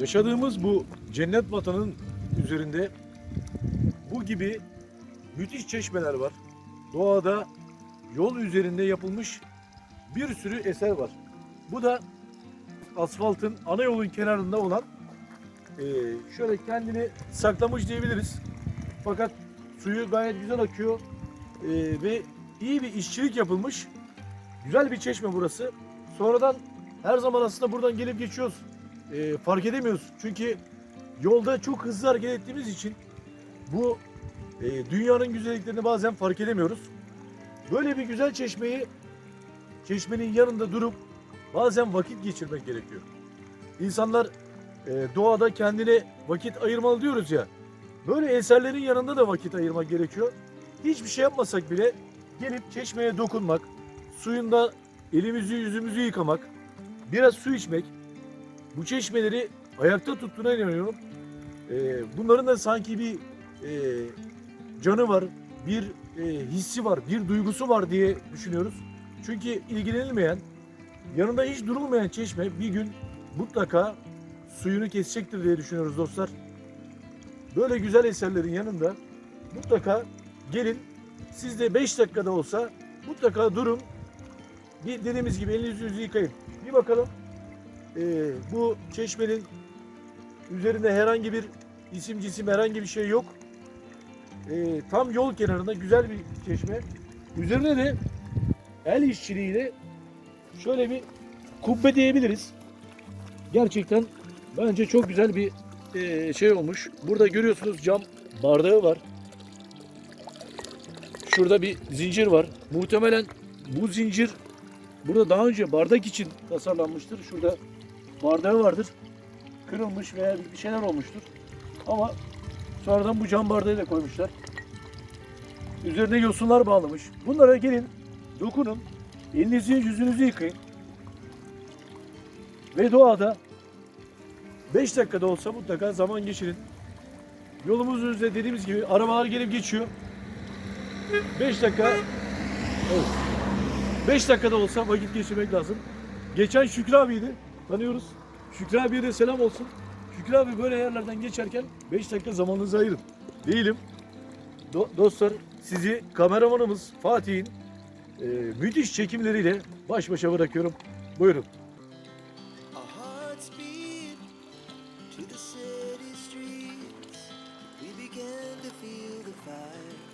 Yaşadığımız bu cennet vatanın üzerinde bu gibi müthiş çeşmeler var. Doğada yol üzerinde yapılmış bir sürü eser var. Bu da asfaltın ana yolun kenarında olan eee, şöyle kendini saklamış diyebiliriz. Fakat suyu gayet güzel akıyor Eee, ve iyi bir işçilik yapılmış. Güzel bir çeşme burası. Sonradan her zaman aslında buradan gelip geçiyoruz. Eee, fark edemiyoruz. Çünkü yolda çok hızlı hareket ettiğimiz için bu e, dünyanın güzelliklerini bazen fark edemiyoruz. Böyle bir güzel çeşmeyi çeşmenin yanında durup bazen vakit geçirmek gerekiyor. İnsanlar e, doğada kendine vakit ayırmalı diyoruz ya. Böyle eserlerin yanında da vakit ayırmak gerekiyor. Hiçbir şey yapmasak bile gelip çeşmeye dokunmak, suyunda elimizi yüzümüzü yıkamak, biraz su içmek, bu çeşmeleri ayakta tuttuğuna inanıyorum. E, bunların da sanki bir e, canı var, bir e, hissi var, bir duygusu var diye düşünüyoruz. Çünkü ilgilenilmeyen, yanında hiç durulmayan çeşme bir gün mutlaka suyunu kesecektir diye düşünüyoruz dostlar. Böyle güzel eserlerin yanında mutlaka gelin siz de 5 dakikada olsa mutlaka durun. Bir dediğimiz gibi elinizi yüzünüzü yıkayın. Bir bakalım e, bu çeşmenin üzerinde herhangi bir isim cisim herhangi bir şey yok. E, tam yol kenarında güzel bir çeşme. Üzerine de el işçiliğiyle şöyle bir kubbe diyebiliriz. Gerçekten bence çok güzel bir e, şey olmuş. Burada görüyorsunuz cam bardağı var. Şurada bir zincir var. Muhtemelen bu zincir burada daha önce bardak için tasarlanmıştır. Şurada bardağı vardır. Kırılmış veya bir şeyler olmuştur. Ama sonradan bu cam bardağı da koymuşlar. Üzerine yosunlar bağlamış. Bunlara gelin, dokunun, elinizi yüzünüzü yıkayın. Ve doğada 5 dakikada olsa mutlaka zaman geçirin. Yolumuzun üzerinde dediğimiz gibi arabalar gelip geçiyor. 5 dakika evet. 5 dakikada olsa vakit geçirmek lazım. Geçen Şükrü abiydi. Tanıyoruz. Şükrü abiye de selam olsun. Şükrü abi böyle yerlerden geçerken 5 dakika zamanınızı ayırın. Değilim. Do- dostlar sizi kameramanımız Fatih'in e, müthiş çekimleriyle baş başa bırakıyorum. Buyurun. To the city streets. We began to feel the fire.